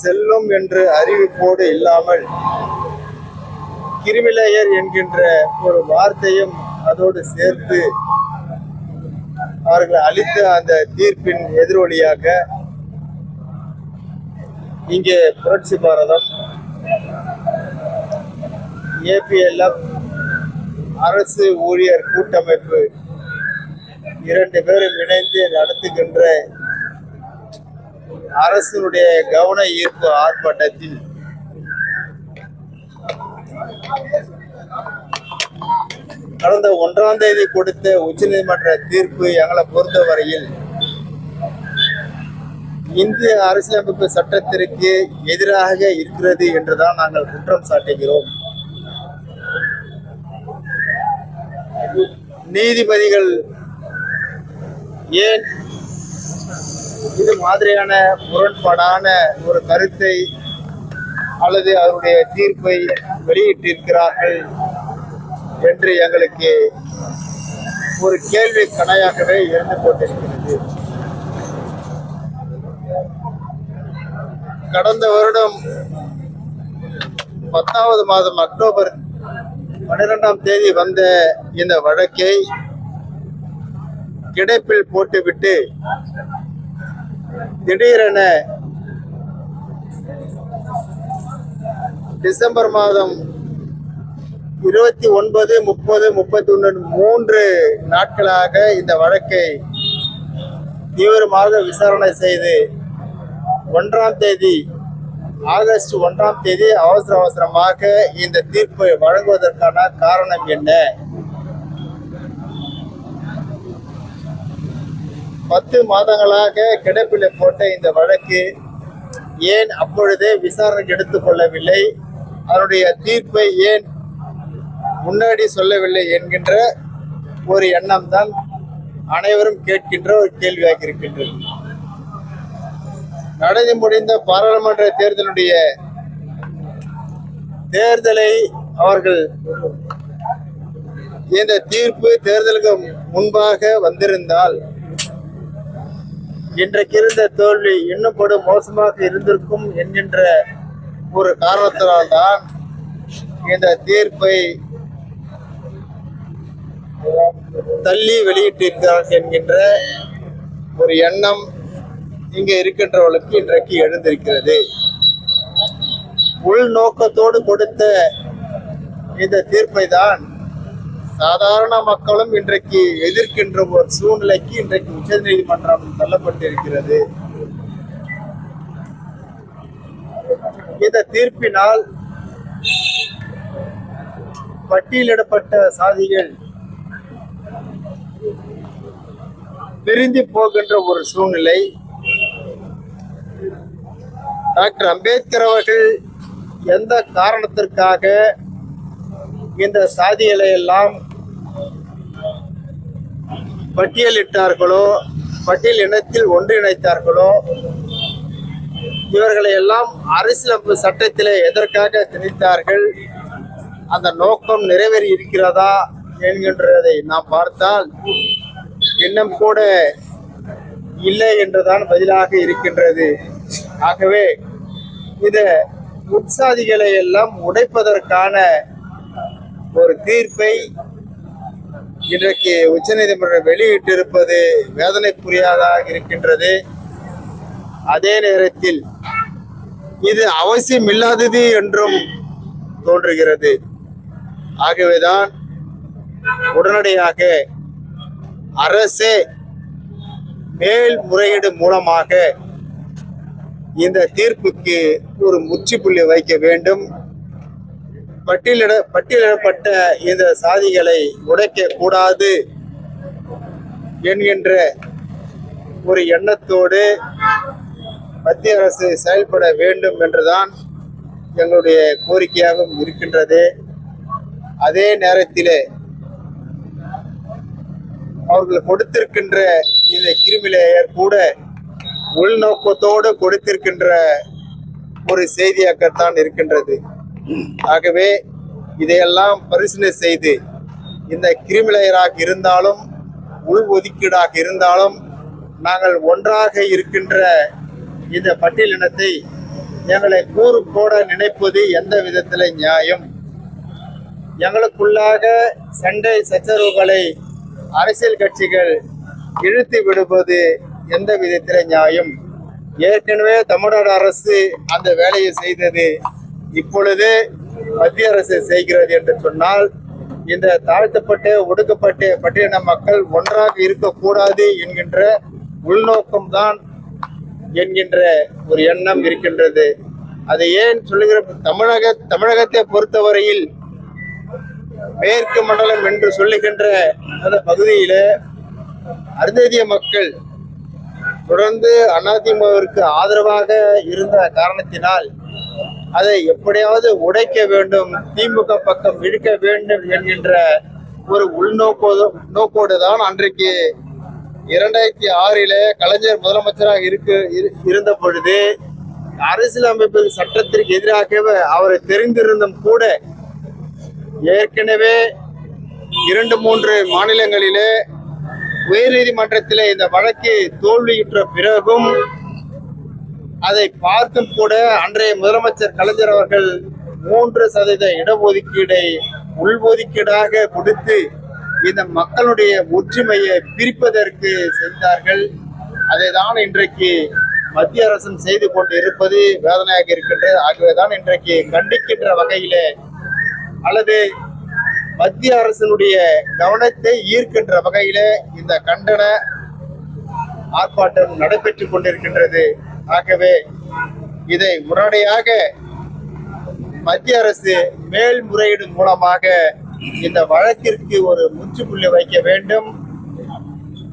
செல்லும் என்று அறிவிப்போடு இல்லாமல் கிருமிலேயர் என்கின்ற ஒரு வார்த்தையும் அதோடு சேர்த்து அவர்கள் அளித்த அந்த தீர்ப்பின் எதிரொலியாக இங்கே புரட்சி பாரதம் ஏபிஎல்எஃப் அரசு ஊழியர் கூட்டமைப்பு இரண்டு பேரும் இணைந்து நடத்துகின்ற அரசினுடைய கவன ஈர்ப்பு ஆர்ப்பாட்டத்தில் கடந்த ஒன்றாம் தேதி கொடுத்த உச்சநீதிமன்ற தீர்ப்பு எங்களை பொறுத்தவரையில் இந்திய அரசியலமைப்பு சட்டத்திற்கு எதிராக இருக்கிறது என்றுதான் நாங்கள் குற்றம் சாட்டுகிறோம். நீதிபதிகள் ஏன் இது மாதிரியான முரண்பாடான ஒரு கருத்தை அல்லது அவருடைய தீர்ப்பை வெளியிட்டிருக்கிறார்கள் என்று எங்களுக்கு ஒரு கேள்வி கணையாகவே இருந்து கொண்டிருக்கிறது. கடந்த வருடம் பத்தாவது மாதம் அக்டோபர் பன்னிரெண்டாம் தேதி வந்த இந்த வழக்கை கிடைப்பில் போட்டுவிட்டு திடீரென டிசம்பர் மாதம் இருபத்தி ஒன்பது முப்பது முப்பத்தி ஒன்று மூன்று நாட்களாக இந்த வழக்கை தீவிரமாக விசாரணை செய்து ஒன்றாம் தேதி ஆகஸ்ட் ஒன்றாம் தேதி அவசர அவசரமாக இந்த தீர்ப்பை வழங்குவதற்கான காரணம் என்ன? பத்து மாதங்களாக கிடப்பில் போட்ட இந்த வழக்கு ஏன் அப்பொழுதே விசாரணைக்கு எடுத்துக்கொள்ளவில்லை? அதனுடைய தீர்ப்பை ஏன் முன்னாடி சொல்லவில்லை என்கின்ற ஒரு எண்ணம் தான் அனைவரும் கேட்கின்ற ஒரு கேள்வியாக இருக்கின்றது. நடந்து முடிந்த பாராளுமன்ற தேர்தலுடைய தேர்தலை அவர்கள் இந்த தீர்ப்பு தேர்தலுக்கு முன்பாக வந்திருந்தால் இன்றைக்கு இருந்த தோல்வி இன்னும் கூட மோசமாக இருந்திருக்கும் என்கின்ற ஒரு காரணத்தினால்தான் இந்த தீர்ப்பை தள்ளி வெளியிட்டிருக்கிறார்கள் என்கின்ற ஒரு எண்ணம் இங்கே இருக்கின்றவர்களுக்கு இன்றைக்கு எழுந்திருக்கிறது. உள்நோக்கத்தோடு கொடுத்த இந்த தீர்ப்பை தான் சாதாரண மக்களும் இன்றைக்கு எதிர்க்கின்ற ஒரு சூழ்நிலைக்கு இன்றைக்கு உச்சநீதிமன்றம் தள்ளப்பட்டிருக்கிறது. இந்த தீர்ப்பினால் பட்டியலிடப்பட்ட சாதிகள் பிரிந்து போகின்ற ஒரு சூழ்நிலை. டாக்டர் அம்பேத்கர் அவர்கள் எந்த காரணத்திற்காக இந்த சாதிகளை எல்லாம் பட்டியலிட்டார்களோ பட்டியல் இனத்தில் ஒன்றிணைத்தார்களோ இவர்களை எல்லாம் அரசியலமைப்பு சட்டத்திலே எதற்காக திணித்தார்கள் அந்த நோக்கம் நிறைவேறி இருக்கிறதா என்கின்றதை நாம் பார்த்தால் இன்னும் கூட இல்லை என்றுதான் பதிலாக இருக்கின்றது. ஆகவே இந்த உட்சாதிகளை எல்லாம் உடைப்பதற்கான ஒரு தீர்ப்பை இன்றைக்கு உச்சநீதிமன்றம் வெளியிட்டிருப்பது வேதனைக்குரியதாக இருக்கின்றது. அதே நேரத்தில் இது அவசியம் இல்லாதது என்றும் தோன்றுகிறது. ஆகவேதான் உடனடியாக அரசே மேல்முறையீடு மூலமாக இந்த தீர்ப்புக்கு ஒரு முற்றுப்புள்ளி வைக்க வேண்டும். பட்டியலிட பட்டியலிடப்பட்ட இந்த சாதிகளை உடைக்க கூடாது என்கின்ற ஒரு எண்ணத்தோடு மத்திய அரசு செயல்பட வேண்டும் என்றுதான் எங்களுடைய கோரிக்கையாகவும் இருக்கின்றது. அதே நேரத்தில் அவர்கள் கொடுத்திருக்கின்ற இந்த கிருமிலேயர் கூட உள்நோக்கத்தோடு கொடுத்திருக்கின்ற ஒரு செய்தியாகத்தான் இருக்கின்றது. ஆகவே இதையெல்லாம் பரிசீலனை செய்து இந்த கிரிமிலையராக இருந்தாலும் உள் ஒதுக்கீடாக இருந்தாலும் நாங்கள் ஒன்றாக இருக்கின்ற இந்த பட்டியலினத்தை எங்களை கூறு போட நினைப்பது எந்த விதத்தில் நியாயம்? எங்களுக்குள்ளாக சண்டை சச்சரவுகளை அரசியல் கட்சிகள் இழுத்து விடுவது எந்த விதத்தில் நியாயம்? ஏற்கனவே தமிழ்நாடு அரசு அந்த வேலையை செய்தது இப்பொழுது மத்திய அரசு செய்கிறது என்று சொன்னால் இந்த தாழ்த்தப்பட்டு ஒடுக்கப்பட்டு பட்டியலின மக்கள் ஒன்றாக இருக்கக்கூடாது என்கின்ற உள்நோக்கம்தான் என்கின்ற ஒரு எண்ணம் இருக்கின்றது. அதை ஏன் சொல்லுகிற தமிழக தமிழகத்தை பொறுத்தவரையில் மேற்கு மண்டலம் என்று சொல்லுகின்ற அந்த பகுதியில அருந்ததிய மக்கள் தொடர்ந்து அதிமுகவிற்கு ஆதரவாக இருந்த காரணத்தினால் அதை எப்படியாவது உடைக்க வேண்டும் திமுக பக்கம் இழுக்க வேண்டும் என்கின்ற ஒரு உள்நோக்கோடு நோக்கோடு தான் அன்றைக்கு இரண்டாயிரத்தி ஆறில கலைஞர் முதலமைச்சராக இருக்கு இரு- இருந்த பொழுது அரசியலமைப்பு சட்டத்திற்கு எதிராகவே அவரை தெரிந்திருந்தும் கூட ஏற்கனவே இரண்டு மூன்று மாநிலங்களிலே உயர்நீதிமன்றத்திலே இந்த வழக்கு தோல்வியுற்ற பிறகும் அதை பார்த்தும் கூட அன்றைய முதலமைச்சர் கலைஞர் அவர்கள் மூன்று சதவீத இடஒதுக்கீடை உள்ஒதுக்கீடாக கொடுத்து இந்த மக்களுடைய ஒற்றுமையை பிரிப்பதற்கு செய்தார்கள். அதை தான் இன்றைக்கு மத்திய அரசும் செய்து கொண்டு இருப்பது வேதனையாக இருக்கின்றது. ஆகவேதான் இன்றைக்கு கண்டிக்கின்ற வகையிலே அல்லது மத்திய அரசினுடைய கவனத்தை ஈர்க்கின்ற வகையில இந்த கண்டன ஆர்ப்பாட்டம் நடைபெற்றுக் கொண்டிருக்கின்றது. ஆகவே இதை உடனடியாக மத்திய அரசு மேல்முறையீடு மூலமாக இந்த வழக்கிற்கு ஒரு முற்றுப்புள்ளி வைக்க வேண்டும்.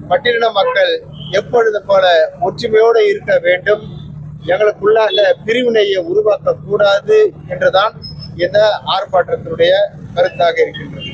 பட்டியலின மக்கள் எப்பொழுது போல ஒற்றுமையோடு இருக்க வேண்டும். எங்களுக்குள்ளாக பிரிவினையை உருவாக்க கூடாது என்றுதான் இந்த ஆர்ப்பாட்டத்தினுடைய கருத்தாக இருக்கின்றது.